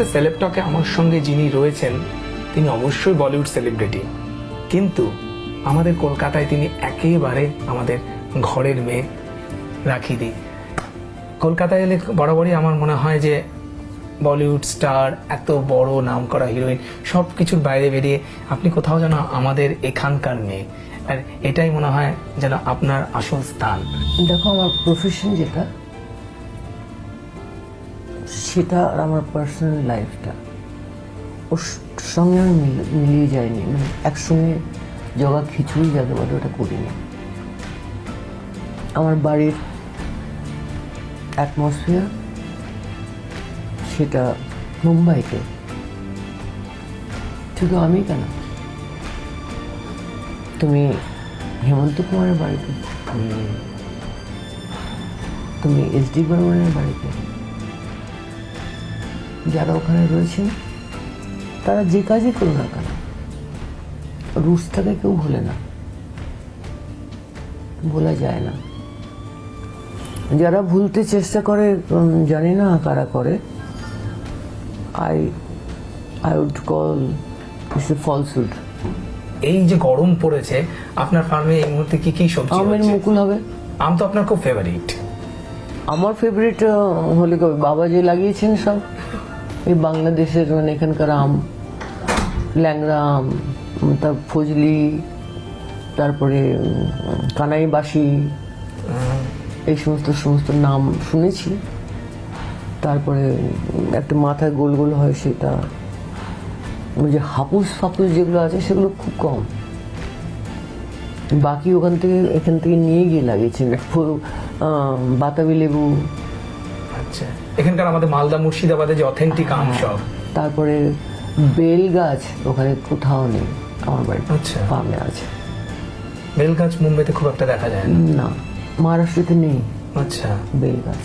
মুহূর্তে সেলেবটকে আমার সঙ্গে যিনি রয়েছেন, তিনি অবশ্যই বলিউড সেলিব্রিটি কিন্তু আমাদের কলকাতায় তিনি একেবারে আমাদের ঘরের মেয়ে রাখি দিই কলকাতায় এলে বরাবরই আমার মনে হয় যে বলিউড স্টার এত বড় নাম করা হিরোইন সব কিছুর বাইরে বেরিয়ে আপনি কোথাও যেন আমাদের এখানকার মেয়ে। আর এটাই মনে হয় যেন আপনার আসল স্থান। দেখো, আমার প্রফেশন যেটা সেটা আর আমার পার্সোনাল লাইফটা ওর সঙ্গে আমি মিল- মিলিয়ে যায়নি মানে একসঙ্গে জগা খিচুড়ি যাকে বলে ওটা করিনি। আমার বাড়ির অ্যাটমসফিয়ার সেটা মুম্বাইতে। শুধু আমি কেন? তুমি হেমন্ত কুমারের বাড়িতে? তুমি এস ডি বর্মনের বাড়িতে? যারা ওখানে রয়েছেন তারা যে কাজই করুন না কেন রুটসটাকে কেউ ভোলে না বলা যায় না। যারা ভুলতে চেষ্টা করে জানি না কারা করে I I would call it's a falsehood এই যে গরম পড়েছে আপনার ফার্মে এই মুহূর্তে কি কি সবজি আমের হচ্ছে? মুকুল হবে। আম তো আপনার খুব ফেভারিট আমার ফেভারিট হলে কবে? বাবা যে লাগিয়েছেন সব। এই বাংলাদেশের মানে এখানকার আম ল্যাংড়া আম তার ফজলি তারপরে কানাইবাসি এই সমস্ত সমস্ত নাম শুনেছি। তারপরে একটা মাথায় গোল গোল হয় সেটা ওই যে হাপুস ফাপুস যেগুলো আছে সেগুলো খুব কম। বাকি ওখান থেকে এখান থেকে নিয়ে গিয়ে আহ, বাতাবি লেবু আচ্ছা এখানকার আমাদের মালদা মুর্শিদাবাদে যে অথেন্টিক আম সব। তারপরে বেল গাছ ওখানে কোথাও নেই আমার বাড়িতে আচ্ছা। ফার্মে আছে। বেল গাছ মুম্বাইতে খুব একটা দেখা যায় না। না মহারাষ্ট্রতে নেই। আচ্ছা। বেল গাছ।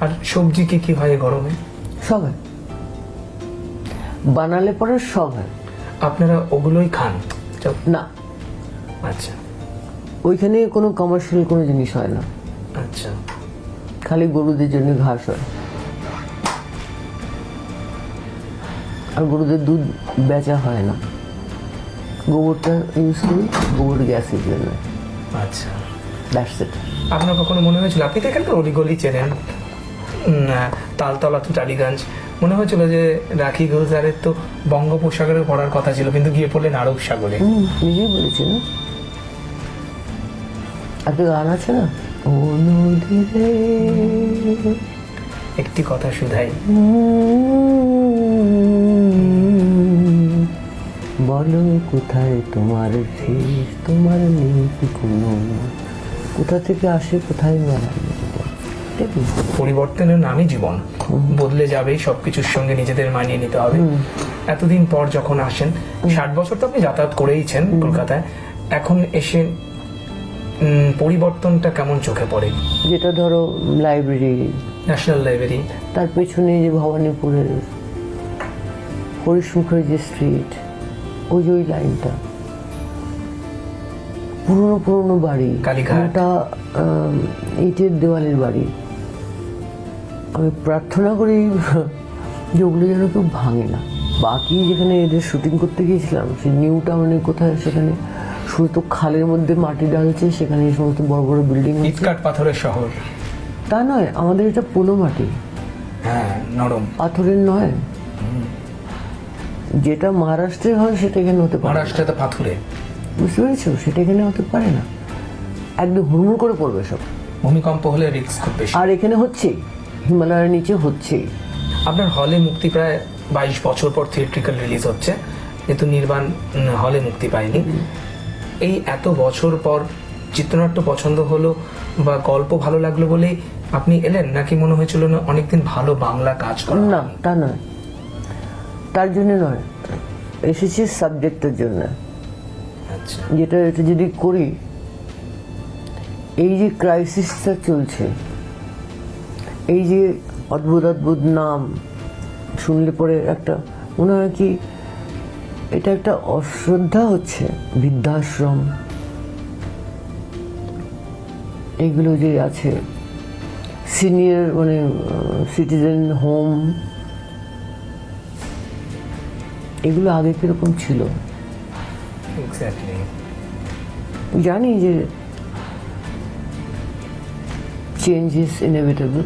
আর সবজি কি কি হয় গরমে? সব হয়। বানালে পরে সব হয়। আপনারা ওগুলোই খান। না। আচ্ছা। ওইখানে কোনো কমার্শিয়াল কোনো জিনিস হয় না। আচ্ছা। খালি গরুদের জন্য ঘাস হয়। আর গরুদের দুধ বেচা হয় না। গোবরটা ইউজ করি গোবর গ্যাসের জন্য। আচ্ছা। দ্যাটস ইট আপনার কখনো মনে হয়েছিল আপনি তো এখানকার অলিগলি চেনেন তালতলা টু টালিগঞ্জ। মনে হয়েছিল যে রাখি গুলজারের তো বঙ্গোপসাগরে পড়ার কথা ছিল কিন্তু গিয়ে পড়লেন আরব সাগরে। হুম নিজেই বলেছি না। একটা গান আছে না? ও নদী রে একটি কথা শুধাই। বলো কোথায় তোমার শেষ তোমার নেই কি কোনো? কোথা থেকে আসে কোথায় পরিবর্তনের নামই জীবন। বদলে যাবেই সবকিছুর সঙ্গে নিজেদের মানিয়ে নিতে হবে। এতদিন পর যখন আসেন ষাট বছর তো আপনি যাতায়াত করেইছেন কলকাতায় এখন এসে পরিবর্তনটা কেমন চোখে পড়ে? যেটা ধরো লাইব্রেরি ন্যাশনাল লাইব্রেরি তার পেছনে যে ভবানীপুরের হরিশমুখের যে স্ট্রিট ওই ওই লাইনটা পুরনো পুরনো বাড়ি। কালীঘাট। ওটা ইটের দেওয়ালের বাড়ি। আমি প্রার্থনা করি যে ওগুলো যেন কেউ ভাঙে না। বাকি যেখানে এদের শুটিং করতে গিয়েছিলাম সেই নিউ টাউনে কোথায় সেখানে শুধু তো খালের মধ্যে মাটি ডালছে সেখানে এই সমস্ত বড় বড় বিল্ডিং ইটকাট পাথরের শহর। তা নয় আমাদের এটা পোলো মাটি। হ্যাঁ নরম। পাথরের নয়। যেটা মহারাষ্ট্রে হয় সেটা এখানে হতে পারে। মহারাষ্ট্রে তো পাথুরে। বুঝতে পেরেছ? সেটা এখানে হতে পারে না। একদম হুড়মুড় করে পড়বে সব। ভূমিকম্প হলে রিস্ক খুব বেশি। আর এখানে হচ্ছেই হিমালয়ের নিচে হচ্ছেই আপনার হলে মুক্তি প্রায় বাইশ বছর পর থিয়েট্রিক্যাল রিলিজ হচ্ছে। যেহেতু নির্বাণ হলে মুক্তি পায়নি। এই এত বছর পর চিত্রনাট্য পছন্দ হলো বা গল্প ভালো লাগল বলেই আপনি এলেন? নাকি মনে হয়েছিল না অনেকদিন ভালো বাংলা কাজ করেন না তা নয়। তার জন্য নয়। এসেছি সাবজেক্টের জন্য। আচ্ছা। যেটা এটা যদি করি এই যে ক্রাইসিসটা চলছে এই যে অদ্ভুত অদ্ভুত নাম শুনলে পরে একটা মনে হয় কি এটা একটা অশ্রদ্ধা হচ্ছে বৃদ্ধাশ্রম। এগুলো যে আছে সিনিয়র মানে সিটিজেন হোম এগুলো আগে কীরকম ছিল? জানি যে চেঞ্জ ইজ ইনএভিটেবল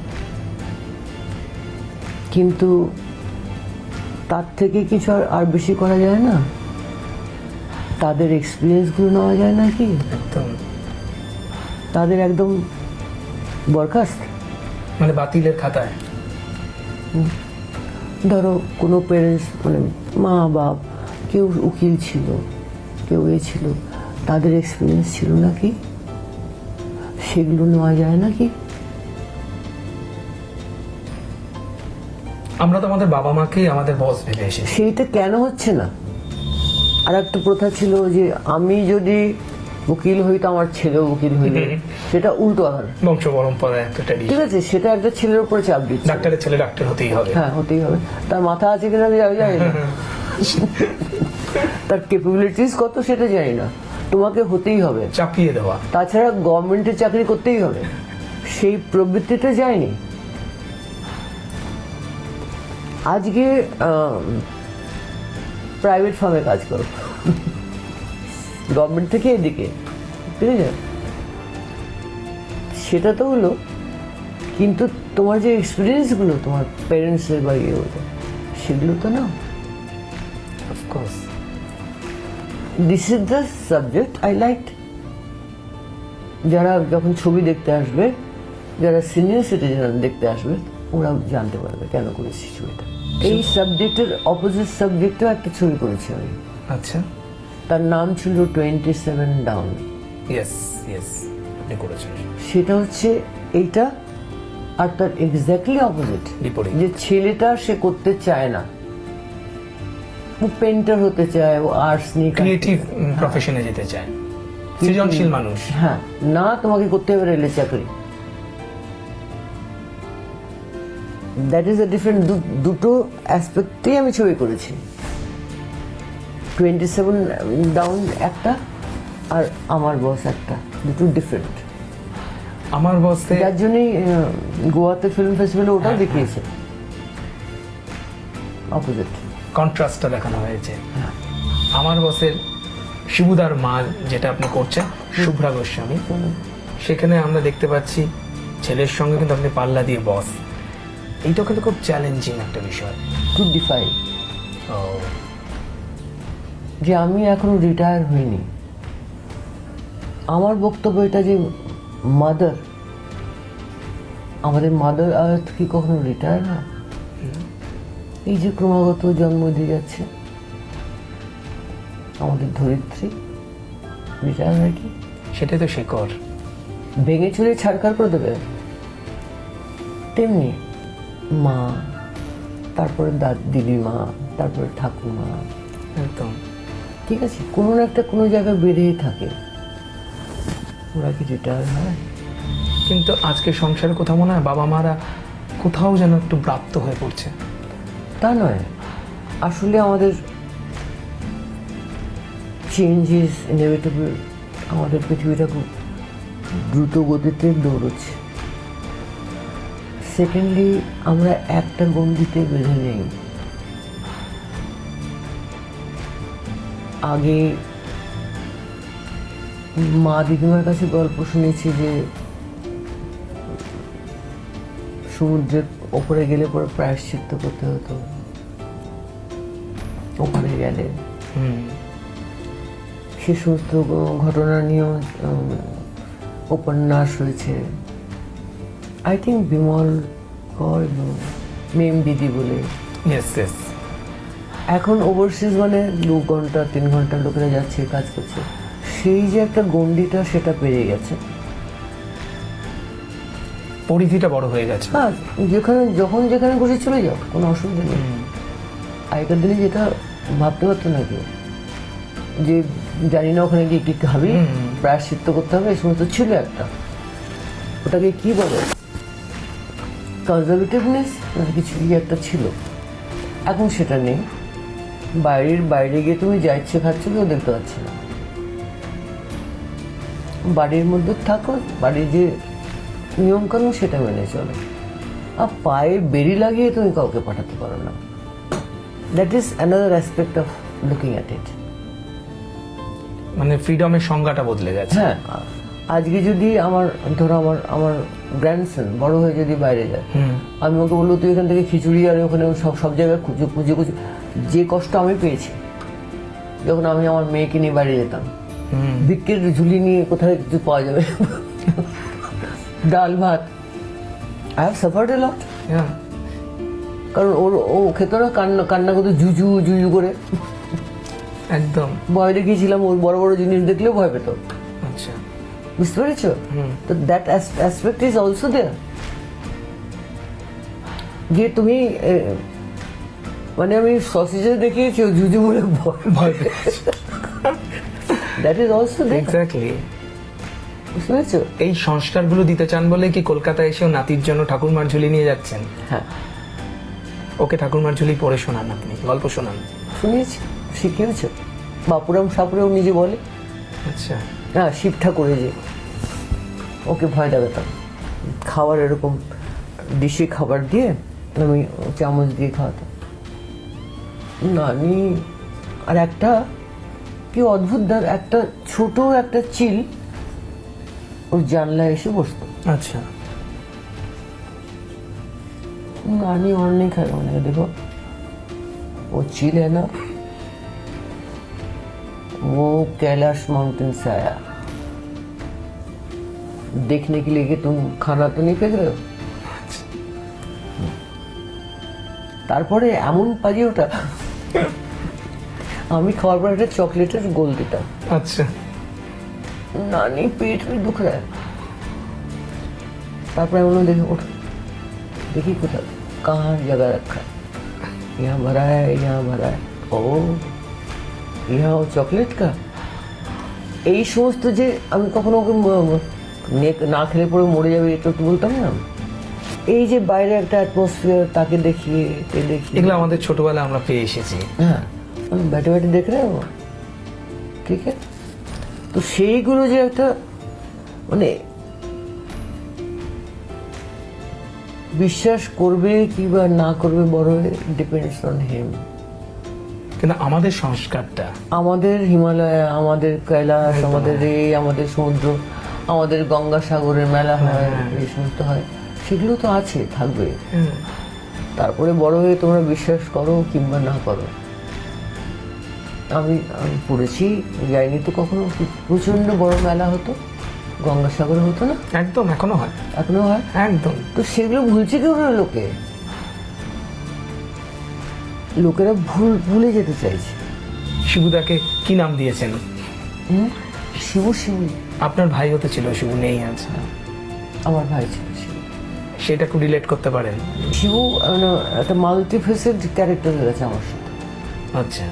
কিন্তু তার থেকে কিছু আর আর বেশি করা যায় না? তাদের এক্সপিরিয়েন্সগুলো নেওয়া যায় না কি একদম। তাদের একদম বরখাস্ত? মানে বাতিলের খাতায়। ধরো কোনো পেরেন্টস মানে মা বাপ কেউ উকিল ছিল কেউ এ ছিল তাদের এক্সপিরিয়েন্স ছিল নাকি? সেগুলো নেওয়া যায় নাকি? আমরা তো আমাদের বাবা মাকেই আমাদের বস ভেবে এসেছি। সেইটা কেন হচ্ছে না? আর একটা প্রথা ছিল যে আমি যদি উকিল হই তো আমার ছেলেও উকিল হইলে সেটা উল্টো আর বংশ পরম্পরায় একটা ঠিক আছে সেটা একটা ছেলের উপরে চাপ দিচ্ছে। ডাক্তারের ছেলে ডাক্তার হতেই হবে। হ্যাঁ হতেই হবে। তার মাথা আছে কিনা আমি জানি না। তার ক্যাপাবিলিটিস কত সেটা জানি না। তোমাকে হতেই হবে। চাপিয়ে দেওয়া। তাছাড়া গভর্নমেন্টের চাকরি করতেই হবে। সেই প্রবৃত্তিটা যায়নি। আজকে প্রাইভেট ফার্মে কাজ করো গভর্নমেন্ট থেকে এদিকে ঠিক আছে সেটা তো হলো, কিন্তু তোমার যে এক্সপিরিয়েন্সগুলো তোমার প্যারেন্টসের বা ইয়ে হতো সেগুলো তো না of course this is the subject I like যারা যখন ছবি দেখতে আসবে, যারা সিনিয়র সিটিজেন দেখতে আসবে ওরা জানতে পারবে কেন করেছি ছবিটা এই সাবজেক্টের অপোজিট সাবজেক্টেও একটা ছবি করেছি আমি আচ্ছা। তার নাম ছিল twenty seven down yes yes আপনি করেছেন। সেটা হচ্ছে এইটা আর তার এক্স্যাক্টলি অপোজিট যে ছেলেটা সে করতে চায় না। ও পেন্টার হতে চায় ও আর্টস নিয়ে ক্রিয়েটিভ প্রফেশনে যেতে চায়। সৃজনশীল মানুষ। হ্যাঁ। না তোমাকে করতে হবে রেলের চাকরি। দ্যাট ইজ এ ডিফারেন্ট দুটো অ্যাসপেক্টেই আমি ছবি করেছি। টোয়েন্টি সেভেন ডাউন একটা আর আমার বস একটা দুটো ডিফারেন্ট আমার বসে যার জন্যই গোয়াতে ফিল্ম ফেস্টিভ্যালে ওটাও দেখিয়েছে। অপোজিট কন্ট্রাস্টটা দেখানো হয়েছে। আমার বসের শিবুদার মা যেটা আপনি করছেন শুভ্রা গোস্বামী। সেখানে আমরা দেখতে পাচ্ছি ছেলের সঙ্গে কিন্তু আপনি পাল্লা দিয়ে বস এইটাও কিন্তু খুব চ্যালেঞ্জিং একটা বিষয়। টু ডিফাইন ও যে আমি এখনও রিটায়ার হইনি। আমার বক্তব্য এটা যে মাদার আমাদের মাদার আর্থ কি কখনো রিটায়ার হয়? এই যে ক্রমাগত জন্ম দিয়ে যাচ্ছে। আমাদের ধরিত্রী রিটায়ার হয় কি? সেটাই তো শেকড়। ভেঙে চুরে ছাড়কার করে দেবে। তেমনি মা তারপরে দাদ দিদিমা তারপরে ঠাকুমা একদম। ঠিক আছে কোনো না একটা কোনো জায়গায় বেড়েই থাকে। ওরা কি রিটায়ার হয়? কিন্তু আজকে সংসারে কোথাও মনে হয় বাবা মারা কোথাও যেন একটু ব্রাপ্ত হয়ে পড়ছে। তা নয়। আসলে আমাদের চেঞ্জেস ইনএভিটেবল আমাদের পৃথিবীটা খুব দ্রুত গতিতে দৌড়চ্ছে। সেকেন্ডলি আমরা একটা গণ্ডিতে বেঁধে নেই। আগে মা দিদিমার কাছে গল্প শুনেছি যে সমুদ্রের ওপরে গেলে পরে প্রায়শ্চিত্ত করতে হতো। ওখানে গেলে। সে সমস্ত ঘটনা নিয়েও উপন্যাস হয়েছে আই থিঙ্ক বিমল কর মেম দিদি বলে। ইয়েস ইয়েস এখন ওভারসিজ মানে দু ঘণ্টা তিন ঘণ্টা লোকেরা যাচ্ছে কাজ করছে। সেই যে একটা গণ্ডিটা সেটা পেরিয়ে গেছে। পরিধিটা বড় হয়ে গেছে। হ্যাঁ যেখানে যখন যেখানে খুশি চলে যাও কোনো অসুবিধা নেই। আগেকার দিনে যেটা ভাবতে পারতো না কেউ যে জানি না ওখানে গিয়ে কি খাবি। প্রায়শ্চিত্ত করতে হবে এই সমস্ত ছিল একটা। ওটাকে কি বলে? কনজারভেটিভনেস কিছু কি একটা ছিল? এখন সেটা নেই। বাইরের বাইরে গিয়ে তুমি যা ইচ্ছে খাচ্ছ কেউ দেখতে পাচ্ছি না। বাড়ির মধ্যে থাকো বাড়ির যে নিয়মকানুন সেটা মেনে চলে। আর পায়ে বেরি লাগিয়ে তুমি কাউকে পাঠাতে পারো না। That is another aspect of looking at it মানে ফ্রিডমের সংজ্ঞাটা বদলে গেছে। হ্যাঁ। আজকে যদি আমার ধরো আমার আমার গ্র্যান্ডসন বড় হয়ে যদি বাইরে যায় আমি ওকে বলব তুই এখান থেকে খিচুড়ি আর ওখানে সব সব জায়গায় খুঁজে খুঁজে খুঁজে। যে কষ্ট আমি পেয়েছি যখন আমি আমার মেয়েকে নিয়ে বাইরে যেতাম ভিক্ষের ঝুলি নিয়ে কোথায় কিছু পাওয়া যাবে? ডাল ভাত। I have suffered a lot কারণ ওর ও খেত না কান্না কান্না করতে জুজু জুজু করে। একদম। ভয় দেখিয়েছিলাম ওর বড় বড় জিনিস দেখলেও ভয় পেত। বুঝতে পেরেছ তো that aspect is also there যে তুমি মানে আমি সসেজে দেখিয়েছি জুজু বলে ভয় দ্যাট ইজ অলসো এক্স্যাক্টলি বুঝতে এই সংস্কারগুলো দিতে চান বলে কি কলকাতায় এসেও নাতির জন্য ঠাকুরমার ঝুলি নিয়ে যাচ্ছেন? হ্যাঁ। ওকে ঠাকুরমার ঝুলি পড়ে শোনান আপনি গল্প শোনান। শুনিয়েছি শিখিয়েছ বাপুরাম সাপুরেও নিজে বলে। আচ্ছা। হ্যাঁ শিব ঠাকুরে যে। ওকে ভয় দেখাতাম খাবার এরকম ডিশে খাবার দিয়ে আমি চামচ দিয়ে খাওয়াতাম নানি আর একটা কি অদ্ভুত দার একটা ছোট একটা চিল ওর জানলায় এসে বসতো আচ্ছা नानी और नहीं खाया मैंने देखो वो चील है ना वो कैलाश माउंटेन से आया देखने के लिए कि तुम खाना तो नहीं फेंक रहे हो? তারপরে এমন পাজি ওটা আমি খাওয়ার পর একটা চকলেটের গোল দিতাম। আচ্ছা। নানি পেট में दुख তারপরে उन्होंने দেখি ওঠ। দেখি কোথায় कहाँ জায়গা রাখা? है यहाँ भरा है यहाँ भरा है ओ यहाँ चॉकलेट এই সমস্ত যে আমি কখনো ওকে না খেলে পরে মরে যাবে এটা তো বলতাম না? এই যে বাইরে একটা অ্যাটমসফিয়ার তাকে দেখিয়ে দেখি এগুলো আমাদের ছোটবেলায় আমরা পেয়ে এসেছি। হ্যাঁ ব্যাটে ব্যাটে দেখ ঠিক আছে? তো সেইগুলো যে একটা মানে বিশ্বাস করবে কি বা না করবে বড় ডিপেন্ডস অন হিম কিন্তু আমাদের সংস্কারটা আমাদের হিমালয় আমাদের কৈলাস আমাদের রে আমাদের সমুদ্র আমাদের গঙ্গাসাগরের মেলা হয় এই সমস্ত হয়। সেগুলো তো আছে থাকবে। তারপরে বড় হয়ে তোমরা বিশ্বাস করো কিংবা না করো। আমি আমি পড়েছি যাইনি তো কখনো। প্রচণ্ড বড় মেলা হতো গঙ্গাসাগরে হতো না? একদম এখনও হয়। এখনও হয়? একদম। তো সেগুলো ভুলছে কেউ না লোকে? লোকেরা ভুল ভুলে যেতে চাইছে। শিবুদাকে কি নাম দিয়েছেন? হুম? শিবু শিবু আপনার ভাই হতে ছিল শিবু নেই আছে আমার ভাই ছিল শিবু। সেটা একটু রিলেট করতে পারেন। শিবু মানে একটা মাল্টিফেসেড ক্যারেক্টার হয়ে গেছে আমার সাথে। আচ্ছা।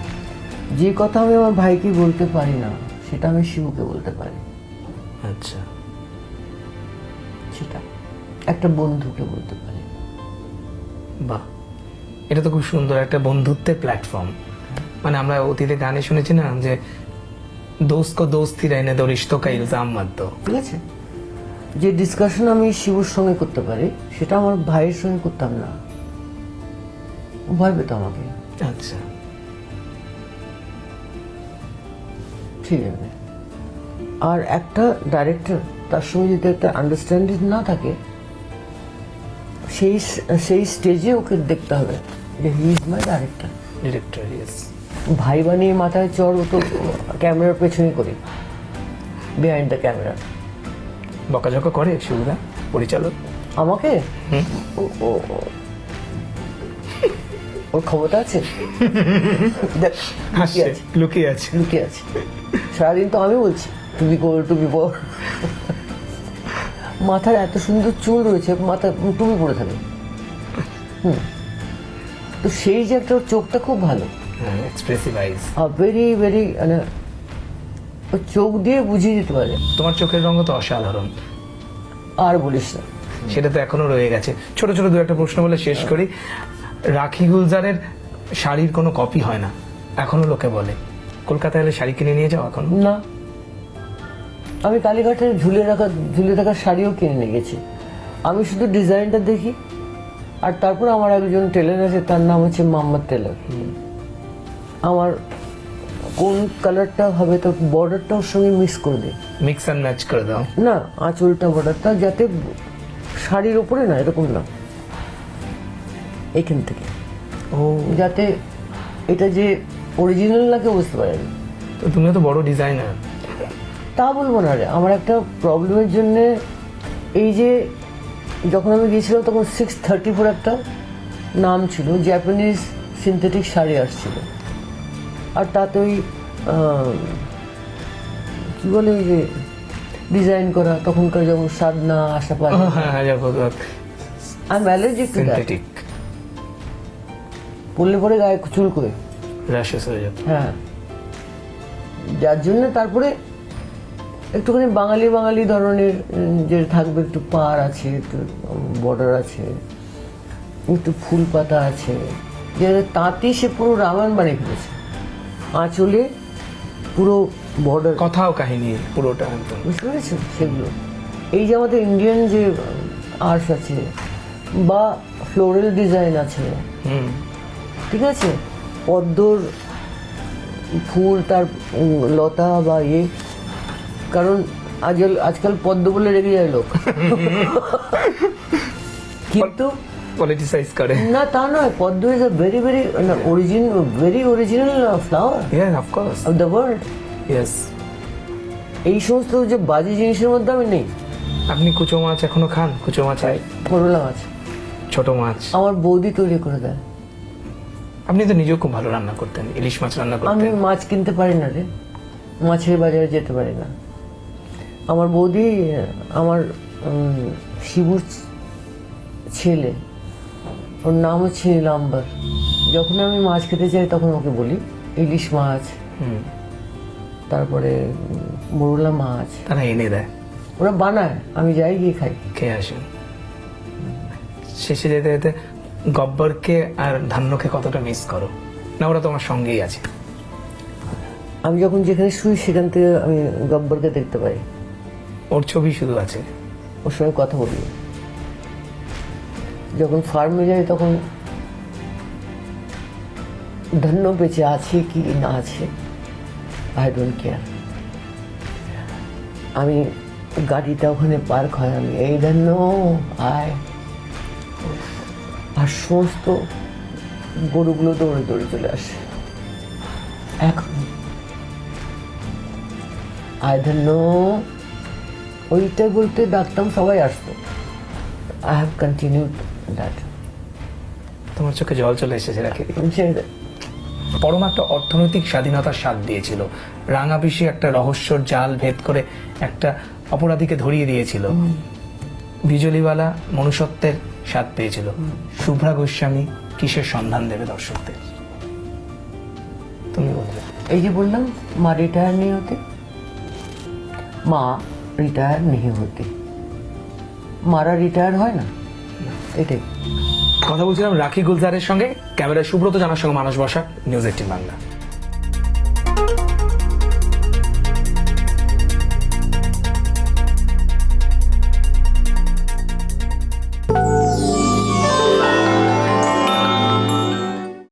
যে কথা আমি আমার ভাইকে বলতে পারি না সেটা আমি শিবুকে বলতে পারি। আচ্ছা। সেটা একটা বন্ধুকে বলতে পারি। বাহ। এটা তো খুব সুন্দর একটা বন্ধুত্বের প্ল্যাটফর্ম মানে আমরা অতীতে গানে শুনেছি না যে দোস্ত কো দোস্তি রাইনে দো রিশ্তো কা ইলজাম মত দো। ঠিক আছে? যে ডিসকাশন আমি শিবুর সঙ্গে করতে পারি সেটা আমার ভাইয়ের সঙ্গে করতাম না। ভয় পেত আমাকে। আচ্ছা। ঠিক আছে। আর একটা ডাইরেক্টর তার সঙ্গে যদি একটা আন্ডারস্ট্যান্ডিং না থাকে সেই সেই স্টেজে ওকে দেখতে হবে যে he is my director director yes ভাই বানিয়ে মাথায় চড় ও তো ক্যামেরার পেছনে করি। বিহাইন্ড দ্য ক্যামেরা বকাঝকা করে শিবুদা পরিচালক। আমাকে? ও- ও- ও- ওর ক্ষমতা আছে? দেখ লুকিয়ে আছে। লুকিয়ে আছে। লুকিয়ে আছে। সারাদিন তো আমি বলছি টুপি কর টুপি পর মাথার এত সুন্দর চুল রয়েছে মাথা টুপি পরে থাকে। হুম। তো সেই যে একটা ওর চোখটা খুব ভালো। এক্সপ্রেসিভ আইজ ভেরি ভেরি মানে চোখ দিয়ে বুঝিয়ে দিতে পারে। তোমার চোখের রঙ তো অসাধারণ। আর বলিস না। সেটা তো এখনও রয়ে গেছে। ছোট ছোট দু একটা প্রশ্ন বলে শেষ করি। রাখি গুলজারের শাড়ির কোনো কপি হয় না। এখনও লোকে বলে। কলকাতায় এলে শাড়ি কিনে নিয়ে যাও এখন? না। আমি কালীঘাটে ঝুলে রাখা ঝুলে রাখা শাড়িও কিনে নিয়ে গেছি। আমি শুধু ডিজাইনটা দেখি। আর তারপর আমার একজন টেলার আছে তার নাম হচ্ছে মোহাম্মদ টেলার আমার কোন কালারটা হবে তো বর্ডারটা ওর সঙ্গে মিক্স করে দিই মিক্স অ্যান্ড ম্যাচ করে দাও। না আঁচলটা বর্ডারটা যাতে শাড়ির ওপরে না এরকম না। এখান থেকে। ও। যাতে এটা যে অরিজিনাল কেউ বুঝতে পারেন। তো তুমিও তো বড় ডিজাইনার তা বলব না রে আমার একটা প্রবলেমের জন্যে এই যে যখন আমি গিয়েছিলাম তখন সিক্স থার্টি ফোর একটা নাম ছিল জ্যাপানিজ সিনথেটিক শাড়ি আসছিল। আর তাতে ওই কী বলে ওই যে ডিজাইন করা তখনকার যেমন সাদনা আশা যাব আমি অ্যালার্জিক টু সিনথেটিক পড়লে পরে গায়ে চুল করে। র্যাশেস হয়ে যাবে। হ্যাঁ। যার জন্য তারপরে একটুখানি বাঙালি বাঙালি ধরনের যে থাকবে একটু পার আছে একটু বর্ডার আছে একটু ফুল পাতা আছে। যে তাঁতি সে পুরো রামায়ণ বানিয়ে ফেলেছে। আঁচলে পুরো বর্ডার কথাও কাহিনী পুরোটা বুঝতে পেরেছ? সেগুলো। এই যে আমাদের ইন্ডিয়ান যে আর্টস আছে বা ফ্লোরাল ডিজাইন আছে হুম। ঠিক আছে? পদ্মর ফুল তার লতা বা ইয়ে কারণ আজকাল আজকাল পদ্ম বলে রেগে যায় লোক। কিন্তু পলিটিসাইজ করে। না তা নয় Padma is a very very origin very original flower yes of course of the world yes এই সমস্ত যে বাজে জিনিসের মধ্যে আমি নেই। আপনি কুচো মাছ এখনও খান? কুচো মাছ আর করলাম আছে ছোট মাছ। আমার বৌদি তৈরি করে দেয়। আপনি তো নিজেও খুব ভালো রান্না করতেন ইলিশ মাছ রান্না আমি করতেন মাছ কিনতে পারি না রে। মাছের বাজারে যেতে পারি না। আমার বৌদি আমার শিবুর ছেলে। ওর নাম হচ্ছে নীলাম্বার যখন আমি মাছ খেতে চাই তখন ওকে বলি ইলিশ মাছ। হুম, তারপরে মোরলা মাছ। তারা এনে দেয়। ওরা বানায় আমি যাই গিয়ে খাই। খেয়ে আসেন শেষে যেতে যেতে গব্বরকে আর ধান্যকে কতটা মিস করো? না ওরা তোমার সঙ্গেই আছে। আমি যখন যেখানে শুই সেখান থেকে আমি গব্বরকে দেখতে পাই। ওর ছবি শুধু আছে। ওর সঙ্গে কথা বলি। যখন ফার্মে যাই তখন ধন্য বেঁচে আছে কি না আছে আই ডোন্ট কেয়ার আমি গাড়িটা ওখানে পার্ক হয়, আমি এই ধন্য আয় আর সমস্ত গরুগুলো দৌড়ে দৌড়ে চলে আসে। এখন আয় ধন্য ওইটা বলতে ডাকতাম সবাই আসতো। আই হ্যাভ কন্টিনিউড তোমার চোখে জল চলে এসেছে রাখি। পরম একটা অর্থনৈতিক স্বাধীনতার স্বাদ দিয়েছিল। রাঙা পিসি একটা রহস্যর জাল ভেদ করে একটা অপরাধীকে ধরিয়ে দিয়েছিল। বিজলিওয়ালা মনুষ্যত্বের স্বাদ পেয়েছিল। শুভ্রা গোস্বামী কিসের সন্ধান দেবে দর্শকদের? তুমি বলবে। এই যে বললাম মা রিটায়ার নেই হতে। মা রিটায়ার নেই হতে। মারা রিটায়ার হয় না। এটাই। কথা বলছিলাম রাখি গুলজারের সঙ্গে। ক্যামেরায় সুব্রত জানার সঙ্গে মানুষ বসা, নিউজ এইটিন বাংলা।